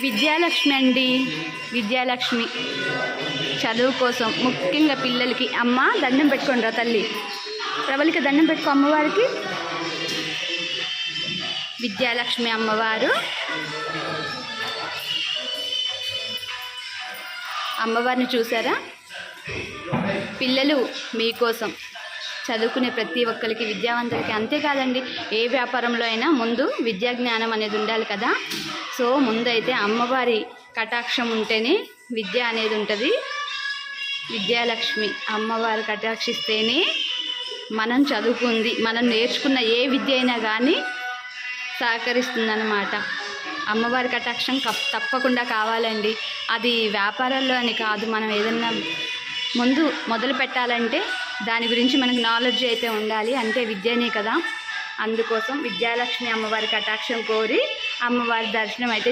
విద్యాలక్ష్మి అండి. విద్యాలక్ష్మి. చదువు కోసం ముఖ్యంగా పిల్లలకి అమ్మ దండం పెట్టుకోండి రా తల్లి. ప్రబలిక దండం పెట్టుకో అమ్మవారికి. విద్యాలక్ష్మి అమ్మవారు. అమ్మవారిని చూసారా? పిల్లలు మీకోసం చదువుకునే ప్రతి ఒక్కరికి విద్యావంతులకి అంతేకాదండి. ఏ వ్యాపారంలో అయినా ముందు విద్యా జ్ఞానం అనేది ఉండాలి కదా. సో ముందైతే అమ్మవారి కటాక్షం ఉంటేనే విద్య అనేది ఉంటుంది. విద్యాలక్ష్మి అమ్మవారు కటాక్షిస్తేనే మనం చదువుకుంది మనం నేర్చుకున్న ఏ విద్య అయినా కానీ సహకరిస్తుందన్నమాట. అమ్మవారి కటాక్షం కప్ తప్పకుండా కావాలండి. అది వ్యాపారాల్లో అని కాదు మనం ఏదన్నా ముందు మొదలు పెట్టాలంటే దాని గురించి మనకు నాలెడ్జ్ అయితే ఉండాలి. అంటే విద్యనే కదా. అందుకోసం విద్యాలక్ష్మి అమ్మవారి కటాక్షం కోరి అమ్మవారి దర్శనం అయితే